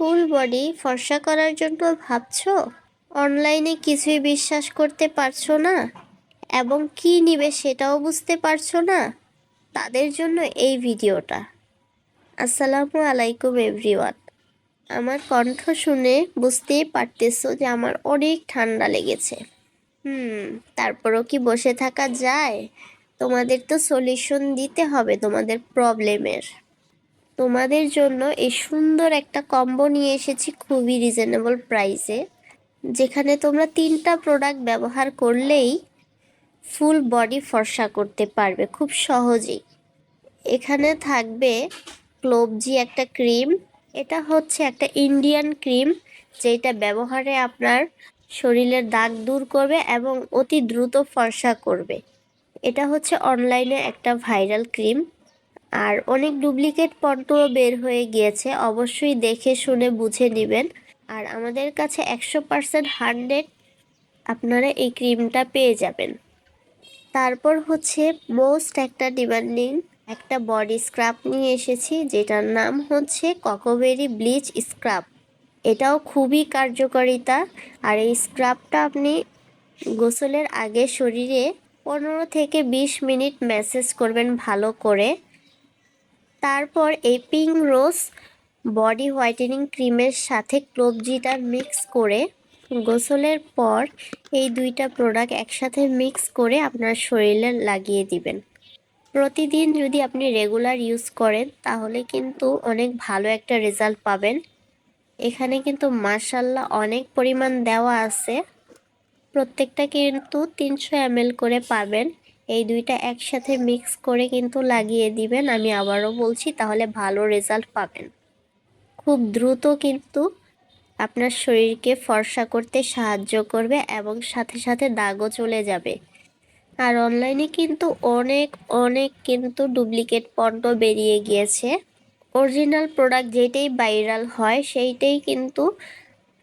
Full body ফর্সা করার জন্য ভাবছ? অনলাইনে কিছুই বিশ্বাস করতে পারছ না? এবং কি নিবে সেটাও বুঝতে পারছ না? তাদের জন্য এই ভিডিওটা। আসসালামু আলাইকুম, এভরিওয়ান। আমার কণ্ঠ শুনে বুঝতেই পারতেছো যে আমার অনেক ঠান্ডা লেগেছে। হুম, তারপরও কি বসে থাকা যায়? তোমাদের তো সলিউশন দিতে হবে তোমাদের প্রবলেমের তোমাদের জন্য এই সুন্দর একটা কম্বো নিয়ে এসেছি খুবই রিজনেবল প্রাইসে যেখানে তোমরা তিনটা প্রোডাক্ট ব্যবহার করলেই ফুল বডি ফর্সা করতে পারবে খুব সহজেই। এখানে থাকবে ক্লোবজি একটা ক্রিম এটা হচ্ছে একটা ইন্ডিয়ান ক্রিম যেটা ব্যবহারে আপনার শরীরের দাগ দূর করবে এবং অতি দ্রুত ফর্সা করবে। এটা হচ্ছে অনলাইনে একটা ভাইরাল ক্রিম আর অনেক ডুপ্লিকেট পণ্যও বের হয়ে গিয়েছে, অবশ্যই দেখে শুনে বুঝে নেবেন। আর আমাদের কাছে একশো পারসেন্ট হান্ড্রেড আপনারা এই ক্রিমটা পেয়ে যাবেন। তারপর হচ্ছে মোস্ট একটা ডিমান্ডিং একটা বডি স্ক্রাব নিয়ে এসেছি, যেটার নাম হচ্ছে ককোবেরি ব্লিচ স্ক্রাব। এটাও খুবই কার্যকারিতা আর এই স্ক্রাবটা আপনি গোসলের আগে শরীরে পনেরো থেকে বিশ মিনিট ম্যাসেজ করবেন ভালো করে। তারপর এই পিঙ্ক রোজ বডি হোয়াইটেনিং ক্রিমের সাথে ক্লোবজিটা মিক্স করে গোসলের পর এই দুইটা প্রোডাক্ট একসাথে মিক্স করে আপনার শরীরে লাগিয়ে দিবেন। প্রতিদিন যদি আপনি রেগুলার ইউজ করেন, তাহলে কিন্তু অনেক ভালো একটা রেজাল্ট পাবেন। এখানে কিন্তু মার্শাল্লাহ অনেক পরিমাণ দেওয়া আছে। প্রত্যেকটা কিন্তু তিনশো এম করে পাবেন। এই দুইটা একসাথে মিক্স করে কিন্তু লাগিয়ে দিবেন। আমি আবারও বলছি, তাহলে ভালো রেজাল্ট পাবেন। খুব দ্রুত কিন্তু আপনার শরীরকে ফর্সা করতে সাহায্য করবে এবং সাথে সাথে দাগও চলে যাবে। আর অনলাইনে কিন্তু অনেক অনেক কিন্তু ডুপ্লিকেট পণ্য বেরিয়ে গিয়েছে। অরিজিনাল প্রোডাক্ট যেটাই ভাইরাল হয়, সেইটাই কিন্তু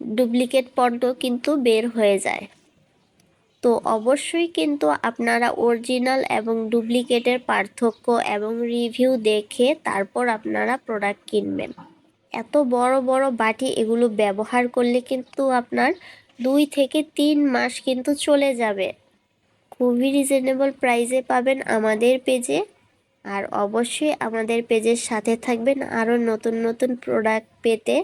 ডুপ্লিকেট পণ্য কিন্তু বের হয়ে যায়। তো অবশ্যই কিন্তু আপনারা অরিজিনাল এবং ডুপ্লিকেটের পার্থক্য এবং রিভিউ দেখে তারপর আপনারা প্রোডাক্ট কিনবেন। এত বড় বড় বাটি এগুলো ব্যবহার করলে কিন্তু আপনার দুই থেকে তিন মাস কিন্তু চলে যাবে। খুবই রিজনেবল প্রাইসে পাবেন আমাদের পেজে আর অবশ্যই আমাদের পেজের সাথে থাকবেন আরও নতুন নতুন প্রোডাক্ট পেতে।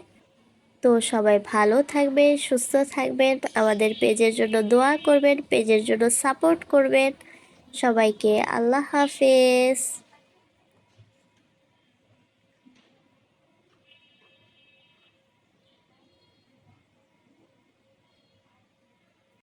তো সবাই ভালো থাকবেন, সুস্থ থাকবেন। আমাদের পেজের জন্য দোয়া করবেন, পেজের জন্য সাপোর্ট করবেন। সবাইকে আল্লাহ হাফেজ।